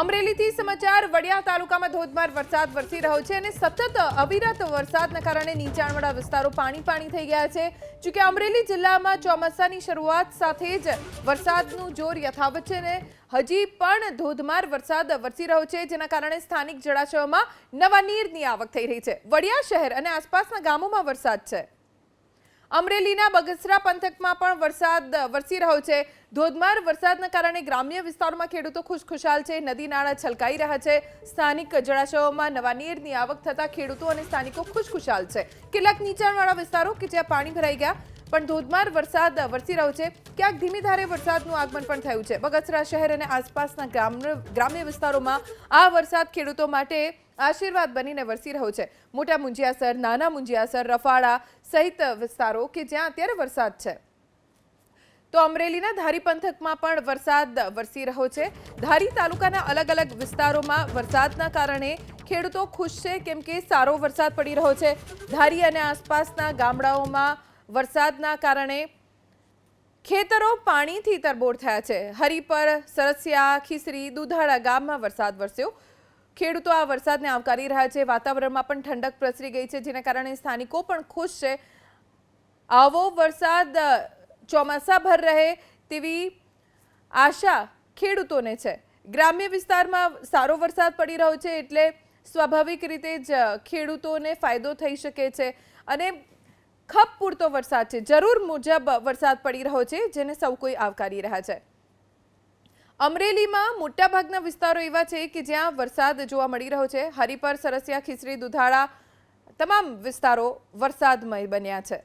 અમરેલીથી સમાચાર. વડિયા તાલુકામાં ધોધમાર વરસાદ વરસી રહ્યો છે અને સતત અવિરત વરસાદના કારણે નીચાણવાળા વિસ્તારો પાણી પાણી થઈ ગયા છે. જોકે અમરેલી જિલ્લામાં ચોમાસાની શરૂઆત સાથે જ વરસાદનું જોર યથાવત છે ને હજી પણ ધોધમાર વરસાદ વરસી રહ્યો છે, જેના કારણે સ્થાનિક જળાશયોમાં નવા નીરની આવક થઈ રહી છે. વડિયા શહેર અને આસપાસના ગામોમાં વરસાદ છે. અમરેલીના બગસરા પંથકમાં પણ વરસાદ વરસી રહ્યો છે. ધોધમાર વરસાદના કારણે ગ્રામ્ય વિસ્તારોમાં ખેડૂતો ખુશખુશાલ છે, નદી નાળા છલકાઈ રહ્યા છે. સ્થાનિક જળાશયોમાં નવા નીરની આવક થતા ખેડૂતો અને સ્થાનિકો ખુશખુશાલ છે. કેટલાક નીચાણવાળા વિસ્તારો કે જ્યાં પાણી ભરાઈ ગયા, પણ ધોધમાર વરસાદ વરસી રહ્યો છે. ક્યાંક ધીમી ધારે વરસાદનું આગમન પણ થયું છે. બગસરા શહેર અને આસપાસના ગ્રામ્ય વિસ્તારોમાં આ વરસાદ ખેડૂતો માટે આશીર્વાદ બનીને વરસી રહ્યો છે. મોટા મુંજિયાસર, નાના મુંજિયાસર, રફાળા સહિત વિસ્તારો કે જ્યાં અત્યારે વરસાદ છે. તો અમરેલીના ધારી પંથકમાં પણ વરસાદ વરસી રહ્યો છે. ધારી તાલુકાના અલગ અલગ વિસ્તારોમાં વરસાદના કારણે ખેડૂતો ખુશ છે કેમ કે સારો વરસાદ પડી રહ્યો છે. ધારી અને આસપાસના ગામડાઓમાં વરસાદના કારણે ખેતરો પાણીથી તરબોળ થયા છે. હરિપર સરસિયા, ખીસરી, દુધાળા ગામમાં વરસાદ વરસ્યો. ખેડૂતો આ વરસાદને આવકારી રહ્યા છે. વાતાવરણમાં પણ ઠંડક પ્રસરી ગઈ છે, જેના કારણે સ્થાનિકો પણ ખુશ છે. આવો વરસાદ ચોમાસાભર રહે તેવી આશા ખેડૂતોને છે. ગ્રામ્ય વિસ્તારમાં સારો વરસાદ પડી રહ્યો છે એટલે સ્વાભાવિક રીતે જ ખેડૂતોને ફાયદો થઈ શકે છે અને ખપ પૂરતો વરસાદ છે. જરૂર મુજબ વરસાદ પડી રહ્યો છે, જેને સૌ કોઈ આવકારી રહ્યા છે. અમરેલીમાં મોટાભાગના વિસ્તારો એવા છે કે જ્યાં વરસાદ જોવા મળી રહ્યો છે. હરિપર, સરસિયા ખીસરી દુધાળા, તમામ વિસ્તારો વરસાદમય બન્યા છે.